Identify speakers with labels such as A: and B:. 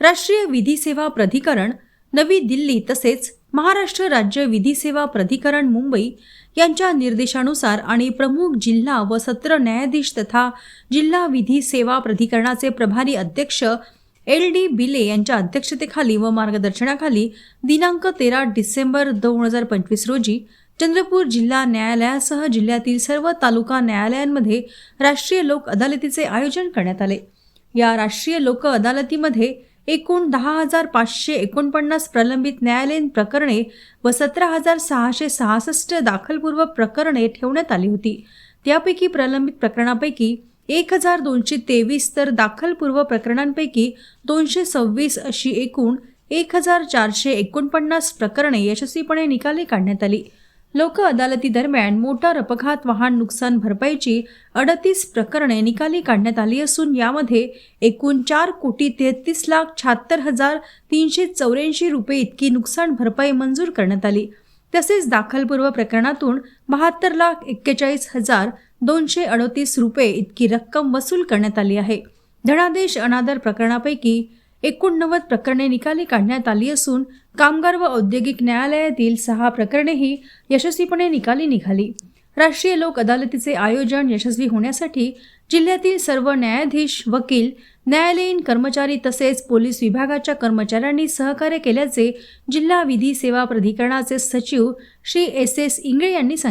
A: राष्ट्रीय विधी सेवा प्राधिकरण नवी दिल्ली तसेच महाराष्ट्र राज्य विधी सेवा प्राधिकरण मुंबई यांच्या निर्देशानुसार आणि प्रमुख जिल्हा व सत्र न्यायाधीश तथा जिल्हा विधी सेवा प्राधिकरणाचे प्रभारी अध्यक्ष एल डी बिले यांच्या अध्यक्षतेखाली व मार्गदर्शनाखाली दिनांक तेरा डिसेंबर दोन हजार पंचवीस रोजी चंद्रपूर जिल्हा न्यायालयासह जिल्ह्यातील सर्व तालुका न्यायालयांमध्ये राष्ट्रीय लोक अदालतीचे आयोजन करण्यात आले. या राष्ट्रीय लोक अदालतीमध्ये एकूण दहा हजार पाचशे एकोणपन्नास प्रलंबित न्यायालयीन प्रकरणे व सतरा हजार सहाशे सहासष्ट दाखलपूर्व प्रकरणे ठेवण्यात आली होती. त्यापैकी प्रलंबित प्रकरणापैकी एक हजार दोनशे तेवीस तर दाखलपूर्व प्रकरणांपैकी दोनशे सव्वीस अशी एकूण एक हजार चारशे एकोणपन्नास प्रकरणे यशस्वीपणे निकाली काढण्यात आली. लोक अदालतीदरम्यान मोटार अपघात वाहन नुकसान भरपाईची अडतीस प्रकरणे निकाली काढण्यात आली असून यामध्ये एकूण चार कोटी तेहतीस लाख शहात्तर हजार तीनशे चौऱ्याऐंशी रुपये इतकी नुकसान भरपाई मंजूर करण्यात आली. तसेच दाखलपूर्व प्रकरणातून बहात्तर लाख एक्केचाळीस हजार दोनशे अडतीस रुपये इतकी रक्कम वसूल करण्यात आली आहे. धनादेश अनादर प्रकरणापैकी एकोणनव्वद प्रकरणे निकाली काढण्यात आली असून कामगार व औद्योगिक न्यायालयातील सहा प्रकरणेही यशस्वीपणे निकाली निघाली. राष्ट्रीय लोक अदालतीचे आयोजन यशस्वी होण्यासाठी जिल्ह्यातील सर्व न्यायाधीश वकील न्यायालयीन कर्मचारी तसेच पोलीस विभागाच्या कर्मचाऱ्यांनी सहकार्य केल्याचे जिल्हा विधी सेवा प्राधिकरणाचे सचिव श्री एस एस इंगळे यांनी सांगितले.